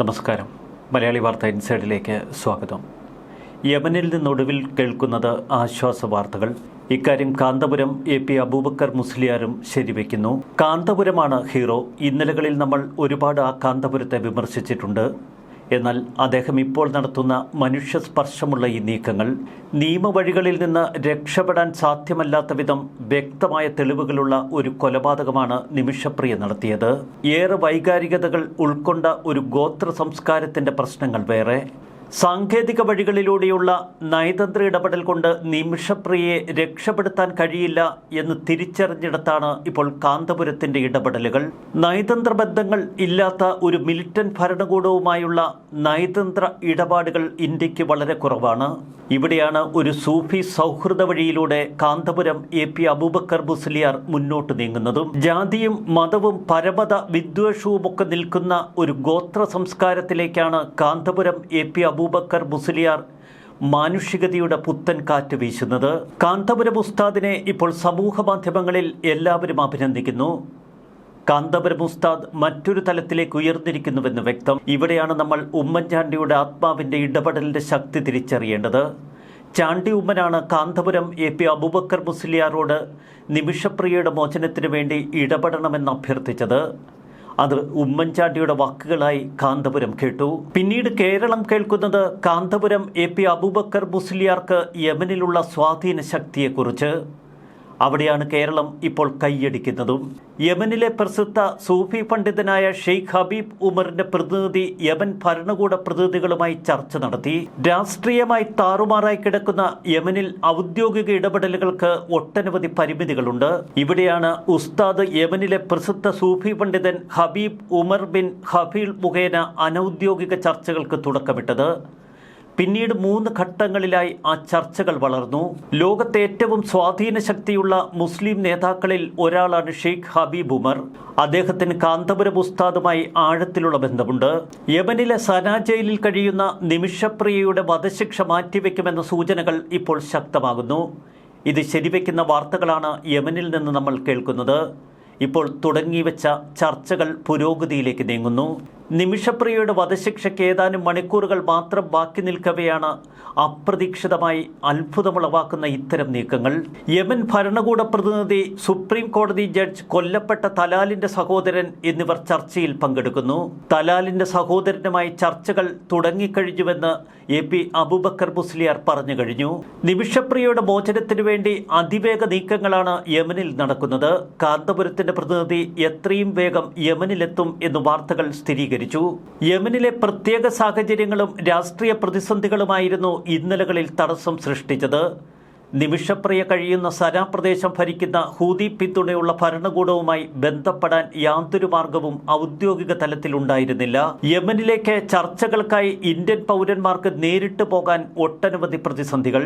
നമസ്കാരം. മലയാളി വാർത്ത ഇൻസൈഡിലേക്ക് സ്വാഗതം. യമനിൽ നിന്നൊടുവിൽ കേൾക്കുന്നത് ആശ്വാസ വാർത്തകൾ. ഇക്കാര്യം കാന്തപുരം എ പി അബൂബക്കർ മുസ്ലിയാരും ശരിവെക്കുന്നു. കാന്തപുരമാണ് ഹീറോ. ഇന്നലകളിൽ നമ്മൾ ഒരുപാട് ആ കാന്തപുരത്തെ വിമർശിച്ചിട്ടുണ്ട്. എന്നാൽ അദ്ദേഹം ഇപ്പോൾ നടത്തുന്ന മനുഷ്യസ്പർശമുള്ള ഈ നീക്കങ്ങൾ നിയമവഴികളിൽ നിന്ന് രക്ഷപ്പെടാൻ സാധ്യമല്ലാത്ത വിധം വ്യക്തമായ തെളിവുകളുള്ള ഒരു കൊലപാതകമാണ് നിമിഷപ്രിയ നടത്തിയത്. ഏറെ വൈകാരികതകൾ ഉൾക്കൊണ്ട ഒരു ഗോത്ര സംസ്കാരത്തിന്റെ പ്രശ്നങ്ങൾ വേറെ. സാങ്കേതിക വഴികളിലൂടെയുള്ള നയതന്ത്ര ഇടപെടൽ കൊണ്ട് നിമിഷപ്രിയയെ രക്ഷപ്പെടുത്താൻ കഴിയില്ല എന്ന് തിരിച്ചറിഞ്ഞിടത്താണ് ഇപ്പോൾ കാന്തപുരത്തിന്റെ ഇടപെടലുകൾ. നയതന്ത്ര ബന്ധങ്ങൾ ഇല്ലാത്ത ഒരു മിലിറ്റന്റ് ഭരണകൂടവുമായുള്ള നയതന്ത്ര ഇടപാടുകൾ ഇന്ത്യയ്ക്ക് വളരെ കുറവാണ്. ഇവിടെയാണ് ഒരു സൂഫി സൗഹൃദ വഴിയിലൂടെ കാന്തപുരം എ പി അബൂബക്കർ ബുസ്ലിയാർ മുന്നോട്ട് നീങ്ങുന്നതും ജാതിയും മതവും പരമത വിദ്വേഷവും ഒക്കെ നിൽക്കുന്ന ഒരു ഗോത്ര സംസ്കാരത്തിലേക്കാണ് കാന്തപുരം എ പി അബൂബക്കർ മുസ്ലിയാർ മാനുഷികതയുടെ പുത്തൻ കാറ്റ് വീശുന്നത്. കാന്തപുരം ഉസ്താദിനെ ഇപ്പോൾ സമൂഹ മാധ്യമങ്ങളിൽ എല്ലാവരും അഭിനന്ദിക്കുന്നു. കാന്തപുരം ഉസ്താദ് മറ്റൊരു തലത്തിലേക്ക് ഉയർന്നിരിക്കുന്നുവെന്ന് വ്യക്തം. ഇവിടെയാണ് നമ്മൾ ഉമ്മൻചാണ്ടിയുടെ ആത്മാവിന്റെ ഇടപെടലിന്റെ ശക്തി തിരിച്ചറിയേണ്ടത്. ചാണ്ടി ഉമ്മനാണ് കാന്തപുരം എ പി അബൂബക്കർ മുസ്ലിയാറോട് നിമിഷപ്രിയയുടെ മോചനത്തിനു വേണ്ടി ഇടപെടണമെന്ന് അഭ്യർത്ഥിച്ചത്. അത് ഉമ്മൻചാണ്ടിയുടെ വാക്കുകളായി കാന്തപുരം കേട്ടു. പിന്നീട് കേരളം കേൾക്കുന്നത് കാന്തപുരം എ പി അബൂബക്കർ മുസ്ലിയാർക്ക് യമനിലുള്ള സ്വാധീന ശക്തിയെക്കുറിച്ച് അവിടെയാണ് കേരളം ഇപ്പോൾ കൈയടിക്കുന്നതും. യമനിലെ പ്രസിദ്ധ സൂഫി പണ്ഡിതനായ ഷെയ്ഖ് ഹബീബ് ഉമറിന്റെ പ്രതിനിധി യമൻ ഭരണകൂട പ്രതിനിധികളുമായി ചർച്ച നടത്തി. രാഷ്ട്രീയമായി താറുമാറായി കിടക്കുന്ന യമനിൽ ഔദ്യോഗിക ഇടപെടലുകൾക്ക് ഒട്ടനവധി പരിമിതികളുണ്ട്. ഇവിടെയാണ് ഉസ്താദ് യമനിലെ പ്രസിദ്ധ സൂഫി പണ്ഡിതൻ ഹബീബ് ഉമർ ബിൻ ഹഫീൽ മുഖേന അനൌദ്യോഗിക ചർച്ചകൾക്ക് തുടക്കമിട്ടത്. പിന്നീട് മൂന്ന് ഘട്ടങ്ങളിലായി ആ ചർച്ചകൾ വളർന്നു. ലോകത്തെ ഏറ്റവും സ്വാധീന ശക്തിയുള്ള മുസ്ലിം നേതാക്കളിൽ ഒരാളാണ് ഷെയ്ഖ് ഹബീബ് ഉമർ. അദ്ദേഹത്തിന് കാന്തപുരം ഉസ്താദുമായി ആഴത്തിലുള്ള ബന്ധമുണ്ട്. യമനിലെ സന ജയിലിൽ കഴിയുന്ന നിമിഷപ്രിയയുടെ വധശിക്ഷ മാറ്റിവെക്കുമെന്ന സൂചനകൾ ഇപ്പോൾ ശക്തമാകുന്നു. ഇത് ശരിവെക്കുന്ന വാർത്തകളാണ് യമനിൽ നിന്ന് നമ്മൾ കേൾക്കുന്നത്. ഇപ്പോൾ തുടങ്ങിവെച്ച ചർച്ചകൾ പുരോഗതിയിലേക്ക് നീങ്ങുന്നു. നിമിഷപ്രിയയുടെ വധശിക്ഷയ്ക്ക് ഏതാനും മണിക്കൂറുകൾ മാത്രം ബാക്കി നിൽക്കവെയാണ് അപ്രതീക്ഷിതമായി അത്ഭുതമുളവാക്കുന്ന ഇത്തരം നീക്കങ്ങൾ. യമൻ ഭരണകൂട പ്രതിനിധി സുപ്രീം കോടതി ജഡ്ജ് കൊല്ലപ്പെട്ട തലാലിന്റെ സഹോദരൻ എന്നിവർ ചർച്ചയിൽ പങ്കെടുക്കുന്നു. തലാലിന്റെ സഹോദരനുമായി ചർച്ചകൾ തുടങ്ങിക്കഴിഞ്ഞുവെന്ന് എ പി അബൂബക്കർ മുസ്ലിയാർ പറഞ്ഞു കഴിഞ്ഞു. നിമിഷപ്രിയയുടെ മോചനത്തിനു വേണ്ടി അതിവേഗ നീക്കങ്ങളാണ് യമനിൽ നടക്കുന്നത്. കാന്തപുരത്തിന്റെ പ്രതിനിധി എത്രയും വേഗം യമനിലെത്തും എന്ന് വാർത്തകൾ സ്ഥിരീകരിച്ചു. യമനിലെ പ്രത്യേക സാഹചര്യങ്ങളും രാഷ്ട്രീയ പ്രതിസന്ധികളുമായിരുന്നു ഇന്നലകളിൽ തടസ്സം സൃഷ്ടിച്ചത്. നിമിഷപ്രിയ കഴിയുന്ന സന പ്രദേശം ഭരിക്കുന്ന ഹൂതി പിന്തുണയുള്ള ഭരണകൂടവുമായി ബന്ധപ്പെടാൻ യാതൊരു മാർഗവും ഔദ്യോഗിക തലത്തിലുണ്ടായിരുന്നില്ല യമനിലേക്ക് ചർച്ചകൾക്കായി ഇന്ത്യൻ പൗരന്മാർക്ക് നേരിട്ട് പോകാൻ ഒട്ടനവധി പ്രതിസന്ധികൾ.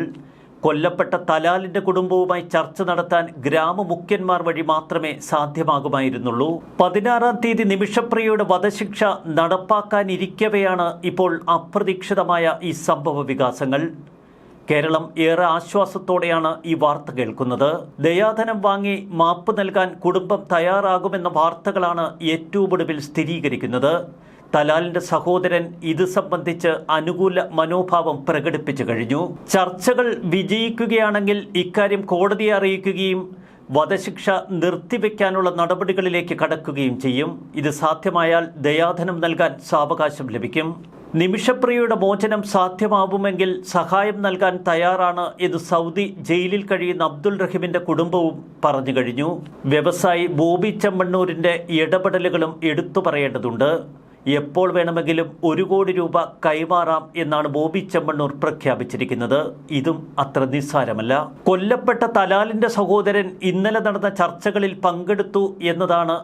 കൊല്ലപ്പെട്ട തലാലിന്റെ കുടുംബവുമായി ചർച്ച നടത്താൻ ഗ്രാമമുഖ്യന്മാർ വഴി മാത്രമേ സാധ്യമാകുമായിരുന്നുള്ളൂ. പതിനാറാം തീയതി നിമിഷപ്രിയയുടെ വധശിക്ഷ നടപ്പാക്കാനിരിക്കവെയാണ് ഇപ്പോൾ അപ്രതീക്ഷിതമായ ഈ സംഭവ വികാസങ്ങൾ. കേരളം ഏറെ ആശ്വാസത്തോടെയാണ് ഈ വാർത്ത കേൾക്കുന്നത്. ദയാധനം വാങ്ങി മാപ്പ് നൽകാൻ കുടുംബം തയ്യാറാകുമെന്ന വാർത്തകളാണ് ഏറ്റവും ഒടുവിൽ സ്ഥിരീകരിക്കുന്നത്. തലാലിന്റെ സഹോദരൻ ഇത് സംബന്ധിച്ച് അനുകൂല മനോഭാവം പ്രകടിപ്പിച്ചു കഴിഞ്ഞു. ചർച്ചകൾ വിജയിക്കുകയാണെങ്കിൽ ഇക്കാര്യം കോടതിയെ അറിയിക്കുകയും വധശിക്ഷ നിർത്തിവെക്കാനുള്ള നടപടികളിലേക്ക് കടക്കുകയും ചെയ്യും. ഇത് സാധ്യമായാൽ ദയാധനം നൽകാൻ സാവകാശം ലഭിക്കും. നിമിഷപ്രിയയുടെ മോചനം സാധ്യമാവുമെങ്കിൽ സഹായം നൽകാൻ തയ്യാറാണ് എന്ന് സൗദി ജയിലിൽ കഴിയുന്ന അബ്ദുൾ റഹീമിന്റെ കുടുംബവും പറഞ്ഞു കഴിഞ്ഞു. വ്യവസായി ബോബി ചെമ്മണ്ണൂരിന്റെ ഇടപെടലുകളും എടുത്തു പറയേണ്ടതുണ്ട്. എപ്പോൾ വേണമെങ്കിലും ഒരു കോടി രൂപ കൈമാറാം എന്നാണ് ബോബി ചെമ്മണ്ണൂർ പ്രഖ്യാപിച്ചിരിക്കുന്നത്. ഇതും അത്ര നിസ്സാരമല്ല. കൊല്ലപ്പെട്ട തലാലിന്റെ സഹോദരൻ ഇന്നലെ നടന്ന ചർച്ചകളിൽ പങ്കെടുത്തു എന്നതാണ്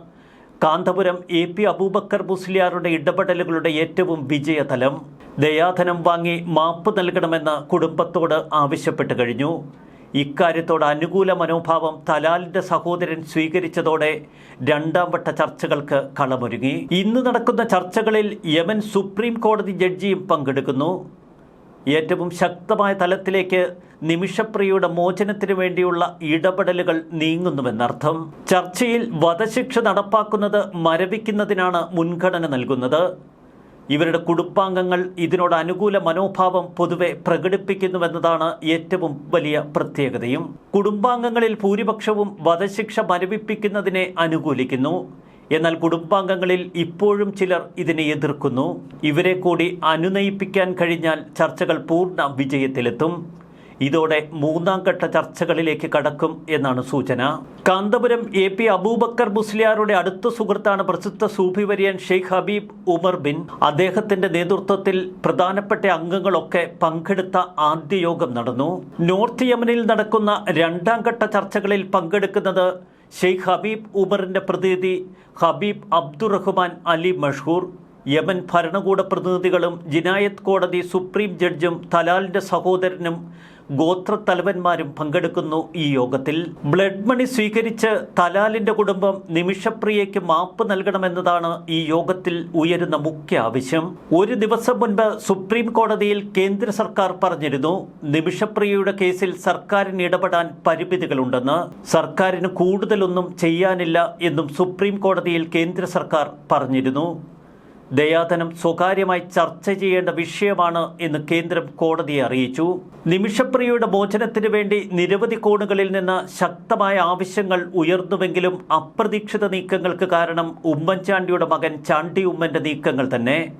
കാന്തപുരം എ പി അബൂബക്കർ മുസ്ലിയാറുടെ ഇടപെടലുകളുടെ ഏറ്റവും വിജയതലം. ദയാധനം വാങ്ങി മാപ്പ് നൽകണമെന്ന് കുടുംബത്തോട് ആവശ്യപ്പെട്ടു കഴിഞ്ഞു. ഇക്കാര്യത്തോട് അനുകൂല മനോഭാവം തലാലിന്റെ സഹോദരൻ സ്വീകരിച്ചതോടെ രണ്ടാം വട്ട ചർച്ചകൾക്ക് കളമൊരുങ്ങി. ഇന്ന് നടക്കുന്ന ചർച്ചകളിൽ യമൻ സുപ്രീം കോടതി ജഡ്ജിയും പങ്കെടുക്കുന്നു. ഏറ്റവും ശക്തമായ തലത്തിലേക്ക് നിമിഷപ്രിയയുടെ മോചനത്തിനു വേണ്ടിയുള്ള ഇടപെടലുകൾ നീങ്ങുന്നുവെന്നർത്ഥം. ചർച്ചയിൽ വധശിക്ഷ നടപ്പാക്കുന്നത് മരവിക്കുന്നതിനാണ് മുൻഗണന നൽകുന്നത്. ഇവരുടെ കുടുംബാംഗങ്ങൾ ഇതിനോട് അനുകൂല മനോഭാവം പൊതുവെ പ്രകടിപ്പിക്കുന്നുവെന്നതാണ് ഏറ്റവും വലിയ പ്രത്യേകതയും. കുടുംബാംഗങ്ങളിൽ ഭൂരിപക്ഷവും വധശിക്ഷ മരവിപ്പിക്കുന്നതിനെ അനുകൂലിക്കുന്നു. എന്നാൽ കുടുംബാംഗങ്ങളിൽ ഇപ്പോഴും ചിലർ ഇതിനെ എതിർക്കുന്നു. ഇവരെ കൂടി അനുനയിപ്പിക്കാൻ കഴിഞ്ഞാൽ ചർച്ചകൾ പൂർണ വിജയത്തിലെത്തും. ഇതോടെ മൂന്നാം ഘട്ട ചർച്ചകളിലേക്ക് കടക്കും എന്നാണ് സൂചന. കാന്തപുരം എ പി അബൂബക്കർ മുസ്ലിയാരുടെ അടുത്ത സുഹൃത്താണ് പ്രസിദ്ധ സൂഫി വര്യൻ ഷെയ്ഖ് ഹബീബ് ഉമർ ബിൻ. അദ്ദേഹത്തിന്റെ നേതൃത്വത്തിൽ പ്രധാനപ്പെട്ട അംഗങ്ങളൊക്കെ പങ്കെടുത്ത ആദ്യ യോഗം നടന്നു. നോർത്ത് യമനിൽ നടക്കുന്ന രണ്ടാം ഘട്ട ചർച്ചകളിൽ പങ്കെടുക്കുന്നത് ഷെയ്ഖ് ഹബീബ് ഉമറിന്റെ പ്രതിനിധി Habib Abdurahman Ali Mashoor Yemen ഭരണകൂട പ്രതിനിധികളും ജിനായത്ത് കോടതി സുപ്രീം ജഡ്ജും തലാലിന്റെ സഹോദരനും ഗോത്രത്തലവന്മാരും പങ്കെടുക്കുന്നു ഈ യോഗത്തിൽ. ബ്ലഡ് മണി സ്വീകരിച്ച് തലാലിന്റെ കുടുംബം നിമിഷപ്രിയയ്ക്ക് മാപ്പ് നൽകണമെന്നതാണ് ഈ യോഗത്തിൽ ഉയരുന്ന മുഖ്യ ആവശ്യം. ഒരു ദിവസം മുൻപ് സുപ്രീം കോടതിയിൽ കേന്ദ്ര സർക്കാർ പറഞ്ഞിരുന്നു നിമിഷപ്രിയയുടെ കേസിൽ സർക്കാരിന് ഇടപെടാൻ പരിമിതികളുണ്ടെന്ന്. സർക്കാരിന് കൂടുതലൊന്നും ചെയ്യാനില്ല എന്നും സുപ്രീം കോടതിയിൽ കേന്ദ്ര സർക്കാർ പറഞ്ഞിരുന്നു. ദയാധനം സ്വകാര്യമായി ചർച്ച ചെയ്യേണ്ട വിഷയമാണ് എന്ന് കേന്ദ്രം കോടതിയെ അറിയിച്ചു. നിമിഷപ്രിയയുടെ മോചനത്തിനു വേണ്ടി നിരവധി കോണുകളിൽ നിന്ന് ശക്തമായ ആവശ്യങ്ങൾ ഉയർന്നുവെങ്കിലും അപ്രതീക്ഷിത നീക്കങ്ങൾക്ക് കാരണം ഉമ്മൻചാണ്ടിയുടെ മകൻ ചാണ്ടി ഉമ്മന്റെ നീക്കങ്ങൾ തന്നെ.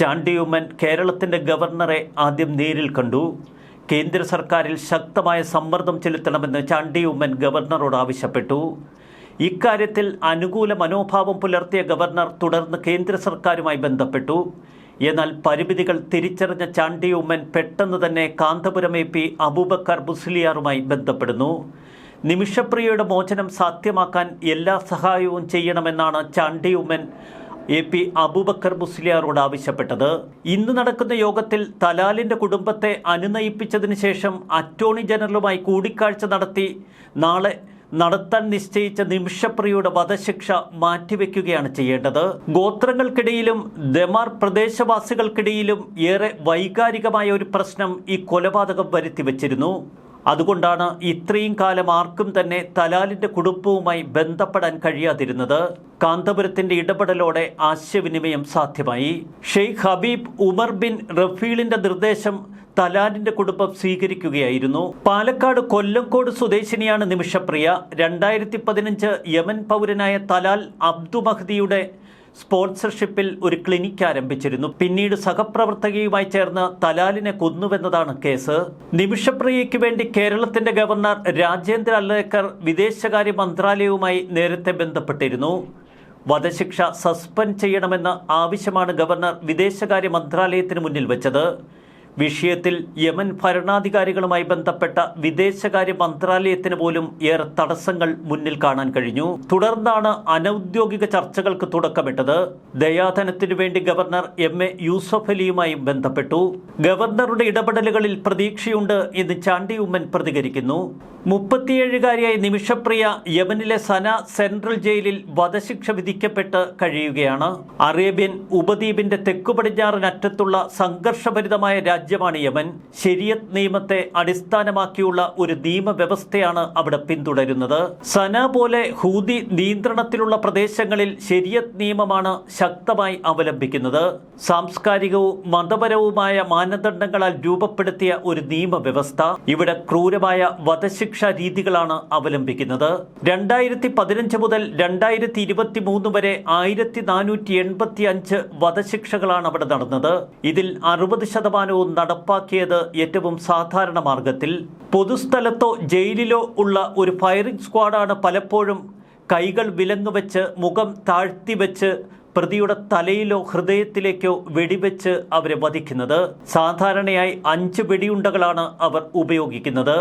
ചാണ്ടി ഉമ്മൻ കേരളത്തിന്റെ ഗവർണറെ ആദ്യം നേരിൽ കണ്ടു. കേന്ദ്ര സർക്കാരിൽ ശക്തമായ സമ്മർദ്ദം ചെലുത്തണമെന്ന് ചാണ്ടി ഉമ്മൻ ഗവർണറോട് ആവശ്യപ്പെട്ടു. ഇക്കാര്യത്തിൽ അനുകൂല മനോഭാവം പുലർത്തിയ ഗവർണർ തുടർന്ന് കേന്ദ്ര സർക്കാരുമായി ബന്ധപ്പെട്ടു. എന്നാൽ പരിമിതികൾ തിരിച്ചറിഞ്ഞ ചാണ്ടി ഉമ്മൻ പെട്ടെന്ന് തന്നെ കാന്തപുരം എ പി അബൂബക്കർ മുസ്ലിയാറുമായി ബന്ധപ്പെടുന്നു. നിമിഷപ്രിയയുടെ മോചനം സാധ്യമാക്കാൻ എല്ലാ സഹായവും ചെയ്യണമെന്നാണ് ചാണ്ടി ഉമ്മൻ എ പി അബൂബക്കർ മുസ്ലിയാറോട് ആവശ്യപ്പെട്ടത്. ഇന്ന് നടക്കുന്ന യോഗത്തിൽ തലാലിന്റെ കുടുംബത്തെ അനുനയിപ്പിച്ചതിന് ശേഷം അറ്റോർണി ജനറലുമായി കൂടിക്കാഴ്ച നടത്തി നാളെ നടത്താൻ നിശ്ചയിച്ച നിമിഷപ്രിയയുടെ വധശിക്ഷ മാറ്റിവെക്കുകയാണ് ചെയ്യേണ്ടത്. ഗോത്രങ്ങൾക്കിടയിലും ദമാർ പ്രദേശവാസികൾക്കിടയിലും ഏറെ വൈകാരികമായ ഒരു പ്രശ്നം ഈ കൊലപാതകം വരുത്തിവെച്ചിരുന്നു. അതുകൊണ്ടാണ് ഇത്രയും കാലം ആർക്കും തന്നെ തലാലിന്റെ കുടുംബവുമായി ബന്ധപ്പെടാൻ കഴിയാതിരുന്നത്. കാന്തപുരത്തിന്റെ ഇടപെടലോടെ ആശയവിനിമയം സാധ്യമായി. ഷെയ്ഖ് ഹബീബ് ഉമർ ബിൻ റഫീലിന്റെ നിർദ്ദേശം തലാലിന്റെ കുടുംബം സ്വീകരിക്കുകയായിരുന്നു. പാലക്കാട് കൊല്ലംകോട് സ്വദേശിനിയാണ് നിമിഷപ്രിയ. രണ്ടായിരത്തി പതിനഞ്ച് യമൻ പൗരനായ തലാൽ അബ്ദു മഹ്ദിയുടെ സ്പോൺസർഷിപ്പിൽ ഒരു ക്ലിനിക്ക് ആരംഭിച്ചിരുന്നു. പിന്നീട് സഹപ്രവർത്തകയുമായി ചേർന്ന് തലാലിനെ കൊന്നുവെന്നതാണ് കേസ്. നിമിഷപ്രിയയ്ക്ക് വേണ്ടി കേരളത്തിന്റെ ഗവർണർ രാജേന്ദ്ര അല്ലേക്കർ വിദേശകാര്യ മന്ത്രാലയവുമായി നേരത്തെ ബന്ധപ്പെട്ടിരുന്നു. വധശിക്ഷ സസ്പെൻഡ് ചെയ്യണമെന്ന ആവശ്യമാണ് ഗവർണർ വിദേശകാര്യ മന്ത്രാലയത്തിന് മുന്നിൽ വെച്ചത്. വിഷയത്തിൽ യമൻ ഭരണാധികാരികളുമായി ബന്ധപ്പെട്ട വിദേശകാര്യ മന്ത്രാലയത്തിന് പോലും ഏറെ തടസ്സങ്ങൾ മുന്നിൽ കാണാൻ കഴിഞ്ഞു. തുടർന്നാണ് അനൌദ്യോഗിക ചർച്ചകൾക്ക് തുടക്കമിട്ടത്. ദയാധനത്തിനു വേണ്ടി ഗവർണർ എം എ യൂസഫ് അലിയുമായും ബന്ധപ്പെട്ടു. ഗവർണറുടെ ഇടപെടലുകളിൽ പ്രതീക്ഷയുണ്ട് എന്ന് ചാണ്ടി ഉമ്മൻ പ്രതികരിക്കുന്നു. മുപ്പത്തിയേഴുകാരിയായ നിമിഷപ്രിയ യമനിലെ സന സെൻട്രൽ ജയിലിൽ വധശിക്ഷ വിധിക്കപ്പെട്ട് കഴിയുകയാണ്. അറേബ്യൻ ഉപദ്വീപിന്റെ തെക്കു പടിഞ്ഞാറിനറ്റത്തുള്ള അറ്റത്തുള്ള സംഘർഷഭരിതമായ രാജ്യമാണ് യമൻ. ശരിയത് നിയമത്തെ അടിസ്ഥാനമാക്കിയുള്ള ഒരു നിയമവ്യവസ്ഥയാണ് അവിടെ പിന്തുടരുന്നത്. സന പോലെ ഹൂതി നിയന്ത്രണത്തിലുള്ള പ്രദേശങ്ങളിൽ ശരിയത് നിയമമാണ് ശക്തമായി അവലംബിക്കുന്നത്. സാംസ്കാരികവും മതപരവുമായ മാനദണ്ഡങ്ങളാൽ രൂപപ്പെടുത്തിയ ഒരു നിയമവ്യവസ്ഥ ഇവിടെ ക്രൂരമായ വധശിക്ഷ രീതികളാണ് അവലംബിക്കുന്നത്. രണ്ടായിരത്തി പതിനഞ്ച് മുതൽ രണ്ടായിരത്തി ഇരുപത്തി മൂന്ന് വരെ ആയിരത്തി നാനൂറ്റി എൺപത്തി അഞ്ച് വധശിക്ഷകളാണ് അവിടെ നടന്നത്. ഇതിൽ അറുപത് ശതമാനവും നടപ്പാക്കിയത് ഏറ്റവും സാധാരണ മാർഗത്തിൽ. പൊതുസ്ഥലത്തോ ജയിലിലോ ഉള്ള ഒരു ഫയറിംഗ് സ്ക്വാഡാണ് പലപ്പോഴും കൈകൾ വിലങ്ങുവെച്ച് മുഖം താഴ്ത്തിവെച്ച് പ്രതിയുടെ തലയിലോ ഹൃദയത്തിലേക്കോ വെടിവെച്ച് അവരെ വധിക്കുന്നത്. സാധാരണയായി അഞ്ച് വെടിയുണ്ടകളാണ് അവർ ഉപയോഗിക്കുന്നത്.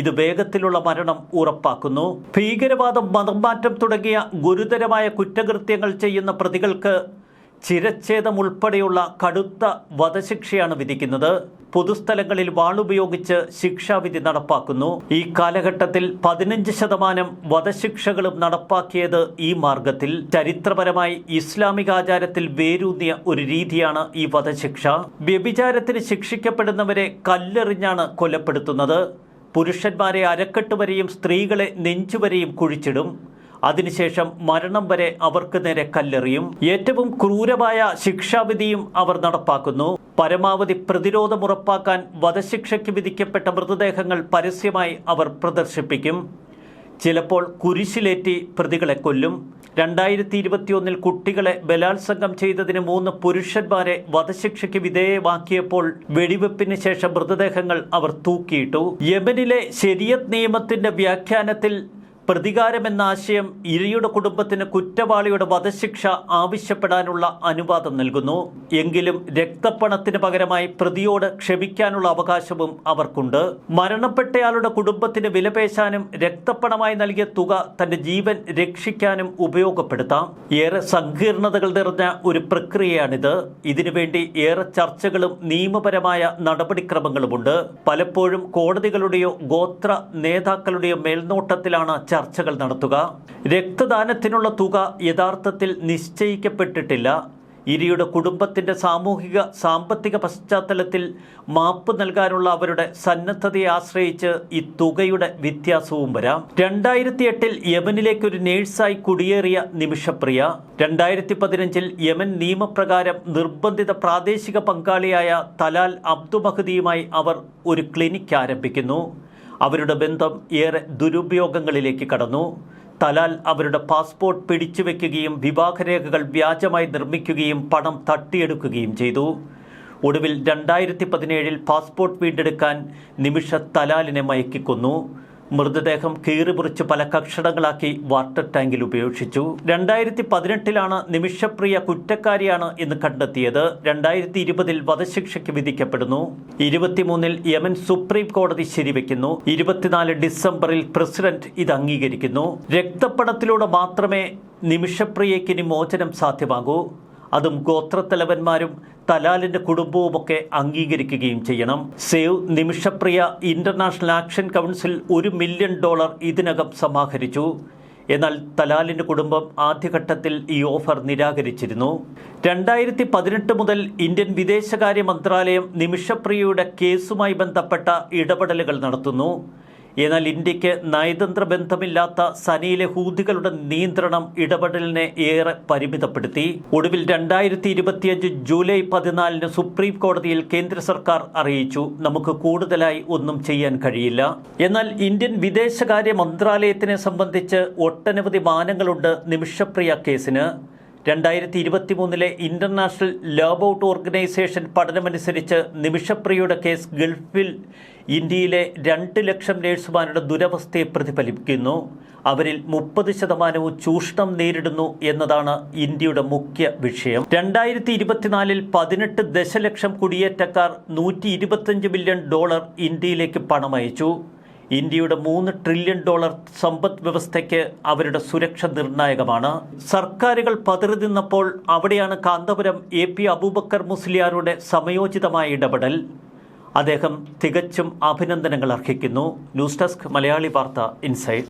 ഇത് വേഗത്തിലുള്ള മരണം ഉറപ്പാക്കുന്നു. ഭീകരവാദം മതംമാറ്റം തുടങ്ങിയ ഗുരുതരമായ കുറ്റകൃത്യങ്ങൾ ചെയ്യുന്ന പ്രതികൾക്ക് ചിരച്ഛേദം ഉൾപ്പെടെയുള്ള കടുത്ത വധശിക്ഷയാണ് വിധിക്കുന്നത്. പൊതുസ്ഥലങ്ങളിൽ വാളുപയോഗിച്ച് ശിക്ഷാവിധി നടപ്പാക്കുന്നു. ഈ കാലഘട്ടത്തിൽ പതിനഞ്ച് ശതമാനം വധശിക്ഷകളും നടപ്പാക്കിയത് ഈ മാർഗത്തിൽ. ചരിത്രപരമായി ഇസ്ലാമിക ആചാരത്തിൽ വേരൂന്നിയ ഒരു രീതിയാണ് ഈ വധശിക്ഷ. വ്യഭിചാരത്തിന് ശിക്ഷിക്കപ്പെടുന്നവരെ കല്ലെറിഞ്ഞാണ് കൊലപ്പെടുത്തുന്നത്. പുരുഷന്മാരെ അരക്കെട്ട് വരെയും സ്ത്രീകളെ നെഞ്ചുവരെയും കുഴിച്ചിടും. അതിനുശേഷം മരണം വരെ അവർക്ക് നേരെ കല്ലെറിയും. ഏറ്റവും ക്രൂരമായ ശിക്ഷാവിധിയും അവർ നടപ്പാക്കുന്നു. പരമാവധി പ്രതിരോധം ഉറപ്പാക്കാൻ വധശിക്ഷയ്ക്ക് വിധിക്കപ്പെട്ട മൃതദേഹങ്ങൾ പരസ്യമായി അവർ പ്രദർശിപ്പിക്കും. ചിലപ്പോൾ കുരിശിലേറ്റി പ്രതികളെ കൊല്ലും. രണ്ടായിരത്തി ഇരുപത്തിയൊന്നിൽ കുട്ടികളെ ബലാത്സംഗം ചെയ്തതിന് മൂന്ന് പുരുഷന്മാരെ വധശിക്ഷയ്ക്ക് വിധേയമാക്കിയപ്പോൾ വെടിവെപ്പിന് ശേഷം മൃതദേഹങ്ങൾ അവർ തൂക്കിയിട്ടു. യമനിലെ ശരിയത് നിയമത്തിന്റെ വ്യാഖ്യാനത്തിൽ പ്രതികാരമെന്ന ആശയം ഇരയുടെ കുടുംബത്തിന് കുറ്റവാളിയുടെ വധശിക്ഷ ആവശ്യപ്പെടാനുള്ള അനുവാദം നൽകുന്നു. എങ്കിലും രക്തപ്പണത്തിന് പകരമായി പ്രതിയോട് ക്ഷമിക്കാനുള്ള അവകാശവും അവർക്കുണ്ട്. മരണപ്പെട്ടയാളുടെ കുടുംബത്തിന് വിലപേശാനും രക്തപ്പണമായി നൽകിയ തുക തന്റെ ജീവൻ രക്ഷിക്കാനും ഉപയോഗപ്പെടുത്താം. ഏറെ സങ്കീർണതകൾ നിറഞ്ഞ ഒരു പ്രക്രിയയാണിത്. ഇതിനുവേണ്ടി ഏറെ ചർച്ചകളും നിയമപരമായ നടപടിക്രമങ്ങളുമുണ്ട്. പലപ്പോഴും കോടതികളുടെയോ ഗോത്ര നേതാക്കളുടെയോ മേൽനോട്ടത്തിലാണ് ചർച്ചകൾ നടത്തുക. രക്തദാനത്തിനുള്ള തുക യഥാർത്ഥത്തിൽ നിശ്ചയിക്കപ്പെട്ടിട്ടില്ല. ഇരിയുടെ കുടുംബത്തിന്റെ സാമൂഹിക സാമ്പത്തിക പശ്ചാത്തലത്തിൽ മാപ്പ് നൽകാനുള്ള അവരുടെ സന്നദ്ധതയെ ആശ്രയിച്ച് ഈ തുകയുടെ വ്യത്യാസവും വരാം. രണ്ടായിരത്തി എട്ടിൽ യമനിലേക്ക് ഒരു നേഴ്സായി കുടിയേറിയ നിമിഷപ്രിയ. രണ്ടായിരത്തി പതിനഞ്ചിൽ യമൻ നിയമപ്രകാരം നിർബന്ധിത പ്രാദേശിക പങ്കാളിയായ തലാൽ അബ്ദുമഹദിയുമായി അവർ ഒരു ക്ലിനിക് ആരംഭിക്കുന്നു. അവരുടെ ബന്ധം ഏറെ ദുരുപയോഗങ്ങളിലേക്ക് കടന്നു. തലാൽ അവരുടെ പാസ്പോർട്ട് പിടിച്ചുവെക്കുകയും വിവാഹരേഖകൾ വ്യാജമായി നിർമ്മിക്കുകയും പണം തട്ടിയെടുക്കുകയും ചെയ്തു. ഒടുവിൽ രണ്ടായിരത്തി പതിനേഴിൽ പാസ്പോർട്ട് വീണ്ടെടുക്കാൻ നിമിഷ തലാലിനെ മയക്കിക്കൊന്നു. മൃതദേഹം കീറിമുറിച്ച് പല കഷണങ്ങളാക്കി വാട്ടർ ടാങ്കിൽ ഉപേക്ഷിച്ചു. രണ്ടായിരത്തി പതിനെട്ടിലാണ് നിമിഷപ്രിയ കുറ്റക്കാരിയാണ് എന്ന് കണ്ടെത്തിയത്. രണ്ടായിരത്തി ഇരുപതിൽ വധശിക്ഷയ്ക്ക് വിധിക്കപ്പെടുന്നു. ഇരുപത്തിമൂന്നിൽ യമൻ സുപ്രീം കോടതി ശരിവെക്കുന്നു. ഇരുപത്തിനാല് ഡിസംബറിൽ പ്രസിഡന്റ് ഇത് അംഗീകരിക്കുന്നു. രക്തപ്പണത്തിലൂടെ മാത്രമേ നിമിഷപ്രിയയ്ക്കിനി മോചനം സാധ്യമാകൂ. അതും ഗോത്രത്തലവന്മാരും തലാലിന്റെ കുടുംബവുമൊക്കെ അംഗീകരിക്കുകയും ചെയ്യണം. Save Nimishapriya international action council ഒരു മില്യൺ ഡോളർ ഇതിനകം സമാഹരിച്ചു. എന്നാൽ തലാലിന്റെ കുടുംബം ആദ്യഘട്ടത്തിൽ ഈ ഓഫർ നിരാകരിച്ചിരുന്നു. രണ്ടായിരത്തി പതിനെട്ട് മുതൽ ഇന്ത്യൻ വിദേശകാര്യ മന്ത്രാലയം നിമിഷപ്രിയയുടെ കേസുമായി ബന്ധപ്പെട്ട ഇടപെടലുകൾ നടത്തുന്നു. എന്നാൽ ഇന്ത്യയ്ക്ക് നയതന്ത്ര ബന്ധമില്ലാത്ത സനിയിലെ ഹൂതികളുടെ നിയന്ത്രണം ഇടപെടലിനെ ഏറെ പരിമിതപ്പെടുത്തി. ഒടുവിൽ രണ്ടായിരത്തി ഇരുപത്തിയഞ്ച് ജൂലൈ പതിനാലിന് സുപ്രീം കോടതിയിൽ കേന്ദ്ര സർക്കാർ അറിയിച്ചു. നമുക്ക് കൂടുതലായി ഒന്നും ചെയ്യാൻ കഴിയില്ല. എന്നാൽ ഇന്ത്യൻ വിദേശകാര്യ മന്ത്രാലയത്തിനെ സംബന്ധിച്ച് ഒട്ടനവധി മാനങ്ങളുണ്ട് നിമിഷപ്രിയ കേസിന്. രണ്ടായിരത്തി ഇരുപത്തി മൂന്നിലെ ഇന്റർനാഷണൽ ലോബൌട്ട് ഓർഗനൈസേഷൻ പഠനമനുസരിച്ച് നിമിഷപ്രിയയുടെ കേസ് ഗൾഫിൽ ഇന്ത്യയിലെ രണ്ട് ലക്ഷം നേഴ്സുമാരുടെ ദുരവസ്ഥയെ പ്രതിഫലിപ്പിക്കുന്നു. അവരിൽ മുപ്പത് ശതമാനവും ചൂഷണം നേരിടുന്നു എന്നതാണ് ഇന്ത്യയുടെ മുഖ്യ വിഷയം. രണ്ടായിരത്തി ഇരുപത്തിനാലിൽ പതിനെട്ട് ദശലക്ഷം കുടിയേറ്റക്കാർ നൂറ്റി ഇരുപത്തഞ്ച് ബില്യൺ ഡോളർ ഇന്ത്യയിലേക്ക് പണമയച്ചു. ഇന്ത്യയുടെ മൂന്ന് ട്രില്യൺ ഡോളർ സമ്പദ് വ്യവസ്ഥയ്ക്ക് അവരുടെ സുരക്ഷ നിർണായകമാണ്. സർക്കാരുകൾ പതിറി നിന്നപ്പോൾ അവിടെയാണ് കാന്തപുരം എ പി അബൂബക്കർ മുസ്ലിയാരുടെ സമയോചിതമായ ഇടപെടൽ. അദ്ദേഹം തികച്ചും അഭിനന്ദനങ്ങൾ അർഹിക്കുന്നു. ന്യൂസ് ഡെസ്ക് മലയാളി വാർത്ത ഇൻസൈഡ്